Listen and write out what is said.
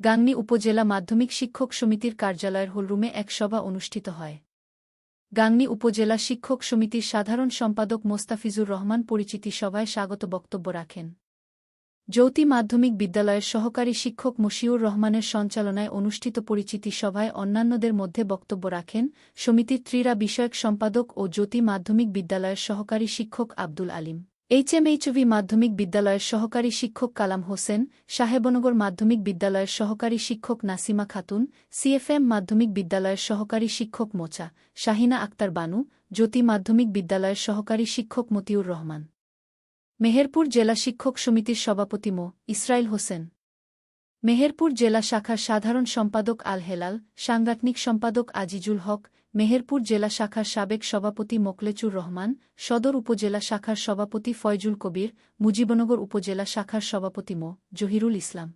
গাংনী উপজেলা মাধ্যমিক শিক্ষক সমিতির কার্যালয়ের হলরুমে এক সভা অনুষ্ঠিত হয়। গাংনী উপজেলা শিক্ষক সমিতির সাধারণ সম্পাদক মোস্তাফিজুর রহমান পরিচিতি সভায় স্বাগত বক্তব্য রাখেন। জ্যোতি মাধ্যমিক বিদ্যালয়ের সহকারী শিক্ষক মশিউর রহমানের সঞ্চালনায় অনুষ্ঠিত পরিচিতি সভায় অন্যান্যদের মধ্যে বক্তব্য রাখেন সমিতির ক্রীড়া বিষয়ক সম্পাদক ও জ্যোতি মাধ্যমিক বিদ্যালয়ের সহকারী শিক্ষক আব্দুল আলিম। এইচএমএইচভি মাধ্যমিক বিদ্যালয়ের সহকারী শিক্ষক কালাম হোসেন সাহেবনগর মাধ্যমিক বিদ্যালয়ের সহকারী শিক্ষক নাসিমা খাতুন, সিএফএম মাধ্যমিক বিদ্যালয়ের সহকারী শিক্ষক মোচা, শাহিনা আক্তার বানু, জ্যোতি মাধ্যমিক বিদ্যালয়ের সহকারী শিক্ষক মতিউর রহমান। মেহেরপুর জেলা শিক্ষক সমিতির সভাপতি মো. ইসরাইল হোসেন। মেহেরপুর জেলা শাখার সাধারণ সম্পাদক আল হেলাল সাংগঠনিক সম্পাদক আজিজুল হক, মেহেরপুর জেলা শাখার সাবেক সভাপতি মোকলেচুর রহমান, সদর উপজেলা শাখার সভাপতি ফয়জুল কবির, মুজিবনগর উপজেলা শাখার সভাপতি মো জহিরুল ইসলাম।